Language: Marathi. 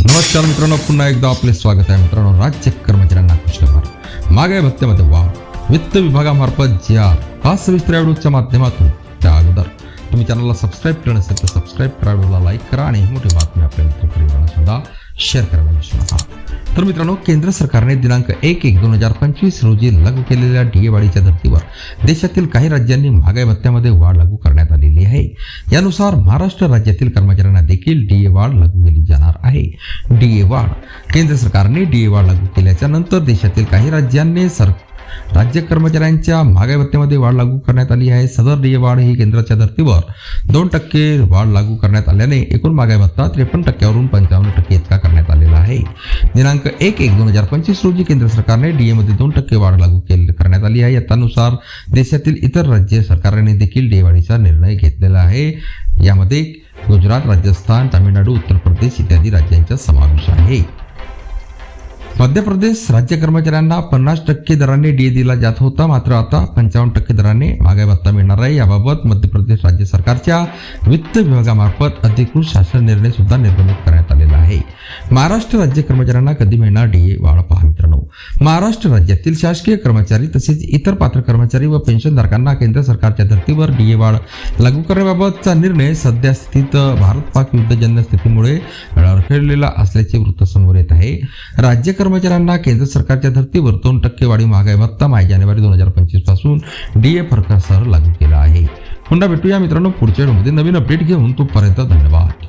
नमस्कार मित्रांनो पुन्हा एकदा आपले स्वागत आहे मित्रांनो राज्य कर्मचाऱ्यांना खुशखबर मागे भत्त्यामध्ये वा वित्त विभागामार्फत ज्या हा सविस्तर व्हिडिओच्या माध्यमातून त्या अगोदर तुम्ही चॅनलला सबस्क्राईब केलं नसेल तर सबस्क्राईब करा व्हिडिओला लाईक करा आणि ही मोठी बातमी आपल्या मित्रपरिवारांना सुद्धा शेअर करायला विसरू नका. तर मित्रांनो केंद्र सरकारने दिनांक एक एक दोन हजार पंचवीस रोजी लागू केलेल्या डीए वाढीच्या धर्तीवर देशातील काही राज्यांनी महागाई भत्त्यामध्ये वाढ लागू करण्यात आली. यानुसार महाराष्ट्र राज्यातील कर्मचाऱ्यांना देखील डीए वाढ लागू केली जाणार आहे. डीए वाढ. केंद्र सरकारने डीए वाढ लागू केल्याच्यानंतर देशातील काही राज्यांनी सर राज्य कर्मचाऱ्यांच्या महागाई भत्त्यामध्ये वाढ लागू करण्यात आली आहे. सदर डीए वाढ ही केंद्राच्या धर्तीवर दोन टक्के वाढ लागू करण्यात आल्याने एकूण महागाई भत्ता त्रेपन्न टक्क्यावरून पंचावन्न टक्के आहे. दिनांक एक एक दोन हजार पंचवीस रोजी केंद्र सरकारने डीएमध्ये दोन टक्के वाढ लागू केली करण्यात आली आहे. त्यानुसार देशातील इतर राज्य सरकारांनी देखील डीए वाढीचा निर्णय घेतलेला आहे. यामध्ये गुजरात राजस्थान तामिळनाडू उत्तर प्रदेश इत्यादी राज्यांचा समावेश आहे. मध्य प्रदेश राज्य कर्मचाऱ्यांना पन्नास टक्के दराने डीए दिला जात होता. मात्र आता पंचावन्न टक्के दराने महागाई भत्ता मिळणार आहे. याबाबत मध्य प्रदेश राज्य सरकारच्या वित्त विभागामार्फत अधिकृत शासन निर्णय सुद्धा निर्गमित करण्यात आला आहे. महाराष्ट्र राज्य कर्मचाऱ्यांना कधी मिळणार डीए वाढ पहा मित्रांनो. महाराष्ट्र राज्यातील शासकीय कर्मचारी तसेच इतर पात्र कर्मचारी व पेन्शनधारकांना केंद्र सरकारच्या धर्तीवर डीए वाढ लागू करण्याबाबतचा निर्णय सध्या स्थित भारत पाक युद्धजन्य स्थितीमुळे अडखळलेला असल्याचे वृत्त समोर येत आहे. राज्य कर्मचाऱ्यांना केंद्र सरकारच्या धर्तीवर दोन टक्के वाढी महागाई भत्ता माय जानेवारी दोन हजार पंचवीसपासून डीए फरकासह लागू केला आहे. पुन्हा भेटूया मित्रांनो पुढच्या व्हिडिओमध्ये. नवीन अपडेट घेऊन तोपर्यंत धन्यवाद.